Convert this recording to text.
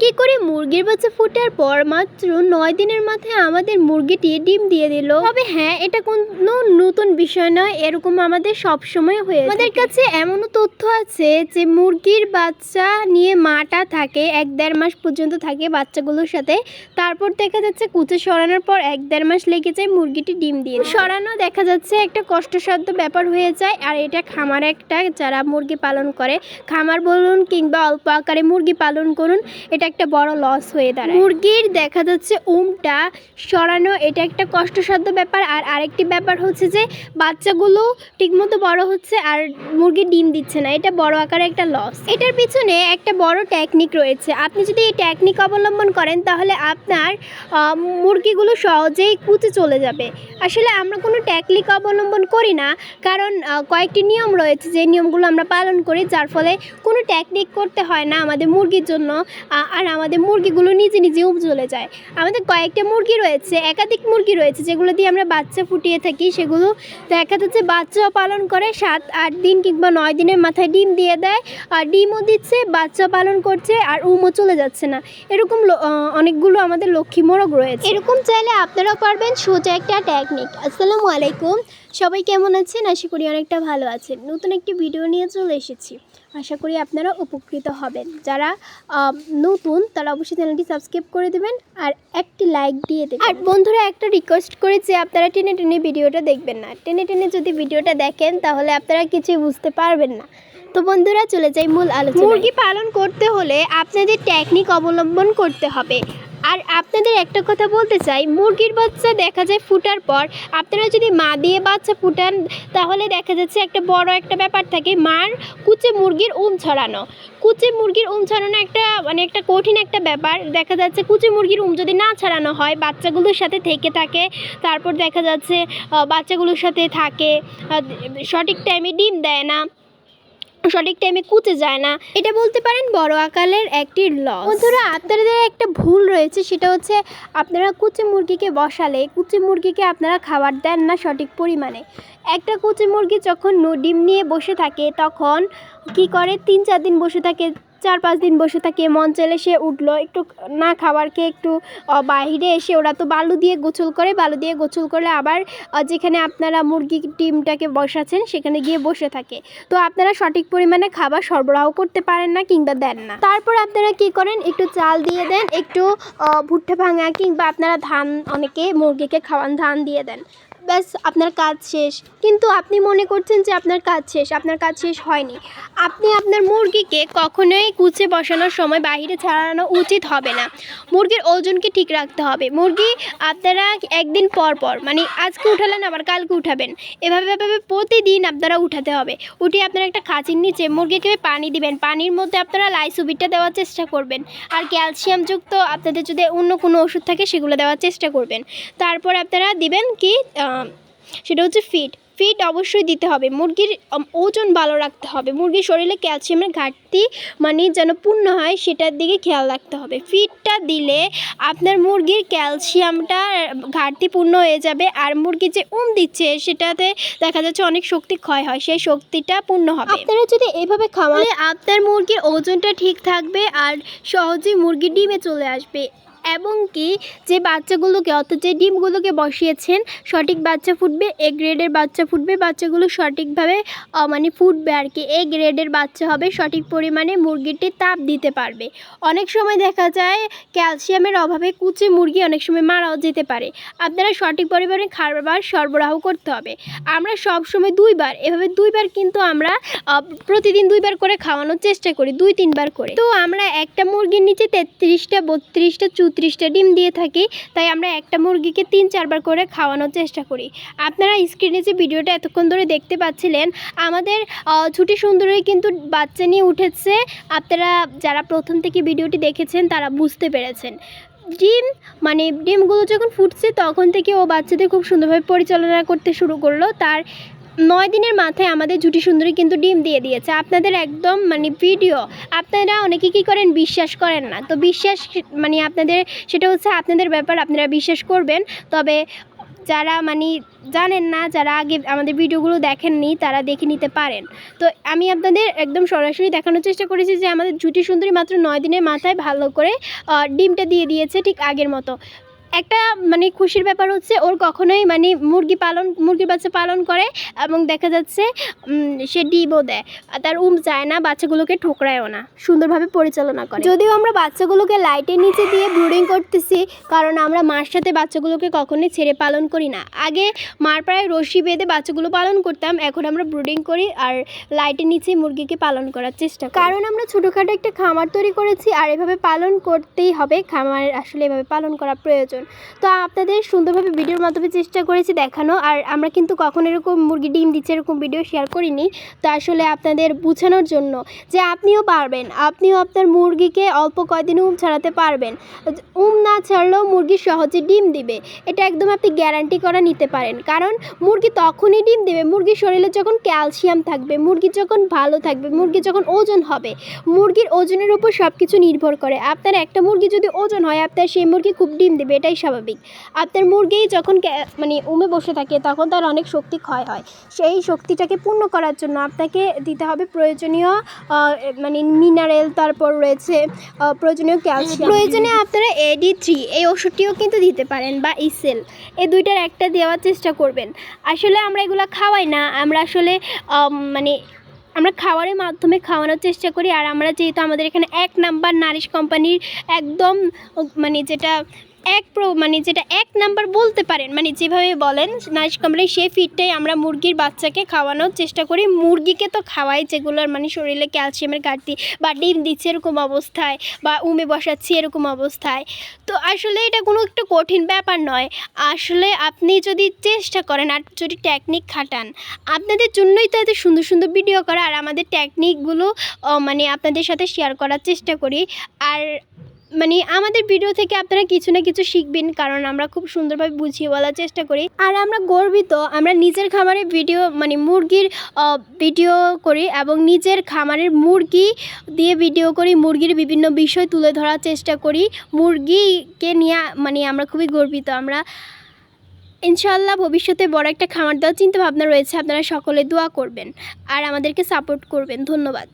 কি করে মুরগির বাচ্চা ফোটার পর মাত্র নয় দিনের মাথায় আমাদের মুরগিটি ডিম দিয়ে দিল? তবে হ্যাঁ এটা কোনো নতুন বিষয় নয়, এরকম আমাদের সব সময় হয়ে আমাদের কাছে এমনও তথ্য আছে যে মুরগির বাচ্চা নিয়ে মাটা থাকে, এক দেড় মাস পর্যন্ত থাকে বাচ্চাগুলোর সাথে। তারপর দেখা যাচ্ছে কুচে সরানোর পর এক দেড় মাস লেগে যায় মুরগিটি ডিম দিয়ে সরানো দেখা যাচ্ছে একটা কষ্টসাধ্য ব্যাপার হয়ে যায়, আর এটা খামার একটা যারা মুরগি পালন করে, খামার বলুন কিংবা অল্প আকারে মুরগি পালন করুন, এটা একটা বড় লস হয়ে দাঁড়ায়। মুরগির দেখা যাচ্ছে উমটা সরানো, এটা একটা কষ্টসাধ্য ব্যাপার। আর আরেকটি ব্যাপার হচ্ছে যে, বাচ্চাগুলো ঠিকমতো বড় হচ্ছে আর মুরগি ডিম দিচ্ছে না। এটা বড় আকারে একটা লস এটার পিছনে একটা বড় টেকনিক রয়েছে। আপনি যদি এই টেকনিক অবলম্বন করেন, তাহলে আপনার মুরগিগুলো সহজেই কুচে চলে যাবে। আসলে আমরা কোনো টেকনিক অবলম্বন করি না, কারণ কয়েকটি নিয়ম রয়েছে। যে নিয়মগুলো আমরা পালন করি, যার ফলে কোনো টেকনিক করতে হয় না আমাদের মুরগির জন্য। আর আমাদের মুরগিগুলো নিজে নিজে উপ চলে যায়। আমাদের কয়েকটা মুরগি রয়েছে, একাধিক মুরগি রয়েছে, যেগুলো দিয়ে আমরা বাচ্চা ফুটিয়ে থাকি। সেগুলো দেখা যাচ্ছে বাচ্চাও পালন করে, সাত আট দিন কিংবা নয় দিনের মাথায় ডিম দিয়ে দেয় আর ডিমও দিচ্ছে বাচ্চা পালন করছে আর উমও চলে যাচ্ছে না। এরকম অনেকগুলো আমাদের লক্ষ্মী মোরগ রয়েছে। এরকম চাইলে আপনারাও পারবেন, সোজা একটা টেকনিক আসসালামু আলাইকুম। সবাই কেমন আছেন? আশা করি অনেকটা ভালো আছেন। নতুন একটি ভিডিও নিয়ে চলে এসেছি। আশা করি আপনারা উপকৃত হবেন। যারা নতুন, তারা অবশ্যই চ্যানেলটি সাবস্ক্রাইব করে দেবেন আর একটি লাইক দিয়ে দেবেন। আর বন্ধুরা, একটা রিকোয়েস্ট করি যে আপনারা টেনে টেনে ভিডিওটা দেখবেন না। টেনে টেনে যদি ভিডিওটা দেখেন, তাহলে আপনারা কিছুই বুঝতে পারবেন না। তো বন্ধুরা, চলে যাই মূল আলোচনা মুরগি পালন করতে হলে আপনাদের টেকনিক অবলম্বন করতে হবে। আর আপনাদের একটা কথা বলতে চাই, মুরগির বাচ্চা দেখা যায় ফুটার পর, আপনারা যদি মা দিয়ে বাচ্চা ফুটান, তাহলে দেখা যাচ্ছে একটা বড় একটা ব্যাপার থাকে, মার কুচে মুরগির উম ছড়ানো। কুচে মুরগির উম ছড়ানো একটা মানে একটা কঠিন একটা ব্যাপার। দেখা যাচ্ছে কুচে মুরগির উম যদি না ছড়ানো হয়, বাচ্চাগুলোর সাথে থেকে থাকে, তারপর দেখা যাচ্ছে বাচ্চাগুলোর সাথে থাকে সঠিক টাইমে ডিম দেয় না। সঠিক টাইমে কুচে যায় না। এটা বলতে পারেন বড় আকারের একটি লস বন্ধুরা, আপনাদের একটা ভুল রয়েছে, সেটা হচ্ছে আপনারা কুচি মুরগিকে বসালে, কুচি মুরগিকে আপনারা খাবার দেন না সঠিক পরিমাণে। একটা কুচি মুরগি যখন ডিম নিয়ে বসে থাকে, তখন কি করে? তিন, চার দিন বসে থাকে চার পাঁচ দিন বসে থাকে, মন চাইলে সে উঠল। একটু না খাবার খেয়ে একটু বাইরে এসে ওরা তো বালু দিয়ে গোসল করে, বালু দিয়ে গোসল করলে আবার যেখানে আপনারা মুরগি ডিমটাকে বসাচ্ছেন সেখানে গিয়ে বসে থাকে। তো আপনারা সঠিক পরিমাণে খাবার সরবরাহ করতে পারেন না কিংবা দেন না। তারপর আপনারা কি করেন? একটু চাল দিয়ে দেন, একটু ভুট্টা ভাঙা কিংবা আপনারা ধান, অনেকে মুরগিকে খাওয়ান, ধান দিয়ে দেন। ব্যাস, আপনার কাজ শেষ। কিন্তু আপনি মনে করছেন যে আপনার কাজ শেষ, আপনার কাজ শেষ হয়নি। আপনি আপনার মুরগিকে কখনোই কুচে বসানোর সময় বাইরে ছাড়ানো উচিত হবে না। মুরগির ওজনকে ঠিক রাখতে হবে। মুরগি আপনারা একদিন পর পর মানে আজকে উঠালেন, আবার কালকে উঠাবেন। এভাবে এভাবে প্রতিদিন আপনারা উঠাতে হবে। উঠিয়ে আপনারা একটা খাঁচির নিচে মুরগিকে পানি দিবেন। পানির মধ্যে আপনারা লাইসুবিটটা দেওয়ার চেষ্টা করবেন। আর ক্যালসিয়ামযুক্ত আপনাদের যদি অন্য কোনো ওষুধ থাকে, সেগুলো দেওয়ার চেষ্টা করবেন। তারপর আপনারা দিবেন কি সেটা হচ্ছে ফিট ফিট অবশ্যই দিতে হবে। মুরগির ওজন ভালো রাখতে হবে। মুরগির শরীরে ক্যালসিয়ামের ঘাটতি মানে যেন পূর্ণ হয় সেটার দিকে খেয়াল রাখতে হবে। ফিডটা দিলে আপনার মুরগির ক্যালসিয়ামটা ঘাটতি পূর্ণ হয়ে যাবে আর মুরগি যে উম দিচ্ছে সেটাতে দেখা যাচ্ছে অনেক শক্তি ক্ষয় হয়। সেই শক্তিটা পূর্ণ হবে। আপনারা যদি এইভাবে খাওয়ালে আপনার মুরগির ওজনটা ঠিক থাকবে আর সহজেই মুরগি ডিমে চলে আসবে। এবং কি যে বাচ্চাগুলোকে, অর্থাৎ যে ডিমগুলোকে বসিয়েছেন, সঠিক বাচ্চা ফুটবে, এ গ্রেডের বাচ্চা ফুটবে, বাচ্চাগুলো সঠিকভাবে মানে ফুটবে আর কি, এ গ্রেডের বাচ্চা হবে, সঠিক পরিমাণে মুরগিটি তাপ দিতে পারবে। অনেক সময় দেখা যায়, ক্যালসিয়ামের অভাবে কুচে মুরগি অনেক সময় মারাও যেতে পারে। আপনারা সঠিক পরিমাণে খাবার সরবরাহ করতে হবে। আমরা সব সময় দুইবার, এভাবে দুইবার কিন্তু আমরা প্রতিদিন দুইবার করে খাওয়ানোর চেষ্টা করি, দুই তিনবার করে। তো আমরা একটা মুরগির নিচে তেত্রিশটা, বত্রিশটা চৌত্রিশটা ডিম দিয়ে থাকি, তাই আমরা একটা মুরগিকে তিন চারবার করে খাওয়ানোর চেষ্টা করি। আপনারা স্ক্রিনে যে ভিডিওটা এতক্ষণ ধরে দেখতে পাচ্ছিলেন, আমাদের ছুটি সুন্দরী কিন্তু বাচ্চা নিয়ে উঠেছে। আপনারা যারা প্রথম থেকে ভিডিওটি দেখেছেন, তারা বুঝতে পেরেছেন। ডিম মানে ডিমগুলো যখন ফুটছে, তখন থেকে ও বাচ্চাদের খুব সুন্দরভাবে পরিচালনা করতে শুরু করল। তার নয় দিনের মাথায় আমাদের জুটি সুন্দরী কিন্তু ডিম দিয়ে দিয়েছে। আপনাদের একদম মানে ভিডিও। আপনারা অনেকে কী করেন? বিশ্বাস করেন না। তো বিশ্বাস মানে আপনাদের, সেটা হচ্ছে আপনাদের ব্যাপার, আপনারা বিশ্বাস করবেন। তবে যারা মানে জানেন না, যারা আগে আমাদের ভিডিওগুলো দেখেননি, তারা দেখে নিতে পারেন। তো আমি আপনাদের একদম সরাসরি দেখানোর চেষ্টা করেছি যে আমাদের জুটি সুন্দরী মাত্র নয় দিনের মাথায় ভালো করে ডিমটা দিয়ে দিয়েছে ঠিক আগের মতো। একটা মানে খুশির ব্যাপার হচ্ছে ওর কখনোই মানে মুরগি পালন মুরগির বাচ্চা পালন করে এবং দেখা যাচ্ছে সে ডিমও দেয়। আর তার উম যায় না, বাচ্চাগুলোকে ঠোকরায়ও না, সুন্দরভাবে পরিচালনা করে। যদিও আমরা বাচ্চাগুলোকে লাইটের নিচে দিয়ে ব্রুডিং করতেছি, কারণ আমরা মার সাথে বাচ্চাগুলোকে কখনোই ছেড়ে পালন করি না। আগে মার প্রায় রশি বেঁধে বাচ্চাগুলো পালন করতাম, এখন আমরা ব্রুডিং করি আর লাইটের নিচে মুরগিকে পালন করার চেষ্টা করি। কারণ আমরা ছোটোখাটো একটা খামার তৈরি করেছি, আর এভাবে পালন করতেই হবে। খামার আসলে এভাবে পালন করা প্রয়োজন। তো আপনাদের সুন্দরভাবে ভিডিওর মাধ্যমে চেষ্টা করেছি দেখানো, আর আমরা কিন্তু কখনো এরকম মুরগি, ডিম দিচ্ছে এরকম ভিডিও শেয়ার করিনি। তো আসলে আপনাদের বোঝানোর জন্য যে আপনিও পারবেন, আপনিও আপনার মুরগিকে অল্প কয়দিন উম ছাড়াতে পারবেন। উম না ছাড়লেও মুরগি সহজে ডিম দিবে। এটা একদম আপনি গ্যারান্টি করা নিতে পারেন। কারণ মুরগি তখনই ডিম দেবে মুরগির শরীরে যখন ক্যালসিয়াম থাকবে, মুরগি যখন ভালো থাকবে, মুরগি যখন ওজন হবে, মুরগির ওজনের উপর সব কিছু নির্ভর করে। আপনার একটা মুরগি যদি ওজন হয়, আপনার সেই মুরগি খুব ডিম দেবে। এটাই স্বাভাবিক। আপনার মুরগি যখন মানে উমে বসে থাকে, তখন তার অনেক শক্তি ক্ষয় হয়। সেই শক্তিটাকে পূর্ণ করার জন্য আপনাকে দিতে হবে প্রয়োজনীয় মানে মিনারেল তারপর রয়েছে প্রয়োজনীয় ক্যালসিয়াম প্রয়োজনে আপনারা এডি থ্রি এই ওষুধটিও কিন্তু দিতে পারেন, বা ইসেল এই দুইটার একটা দেওয়ার চেষ্টা করবেন। আসলে আমরা এগুলো খাওয়াই না, আমরা আসলে মানে আমরা খাওয়ারের মাধ্যমে খাওয়ানোর চেষ্টা করি, আর আমরা যেহেতু আমাদের এখানে এক নাম্বার নারিশ কোম্পানির একদম মানে যেটা এক প্রো মানে যেটা এক নাম্বার বলতে পারেন মানে যেভাবে বলেন নারিশ কোম্পানির সেই ফিডটাই আমরা মুরগির বাচ্চাকে খাওয়ানোর চেষ্টা করি। মুরগিকে তো খাওয়াই যেগুলোর মানে শরীরে ক্যালসিয়ামের ঘাটতি বা ডিম দিচ্ছে এরকম অবস্থায় বা উমে বসাচ্ছি এরকম অবস্থায়। তো আসলে এটা কোনো একটা কঠিন ব্যাপার নয়। আসলে আপনি যদি চেষ্টা করেন আর যদি টেকনিক খাটান, আপনাদের জন্যই তো এত সুন্দর সুন্দর ভিডিও করা আর আমাদের টেকনিকগুলো মানে আপনাদের সাথে শেয়ার করার চেষ্টা করি। আর মানে আমাদের ভিডিও থেকে আপনারা কিছু না কিছু শিখবেন, কারণ আমরা খুব সুন্দরভাবে বুঝিয়ে বলার চেষ্টা করি। আর আমরা গর্বিত, আমরা নিজের খামারে ভিডিও মানে মুরগির ভিডিও করি এবং নিজের খামারের মুরগি দিয়ে ভিডিও করি, মুরগির বিভিন্ন বিষয় তুলে ধরার চেষ্টা করি। মুরগিকে নিয়ে মানে আমরা খুবই গর্বিত। আমরা ইনশাল্লাহ ভবিষ্যতে বড় একটা খামার দেওয়ার চিন্তা ভাবনা রয়েছে, আপনারা সকলে দোয়া করবেন। আর আমাদেরকে সাপোর্ট করবেন। ধন্যবাদ।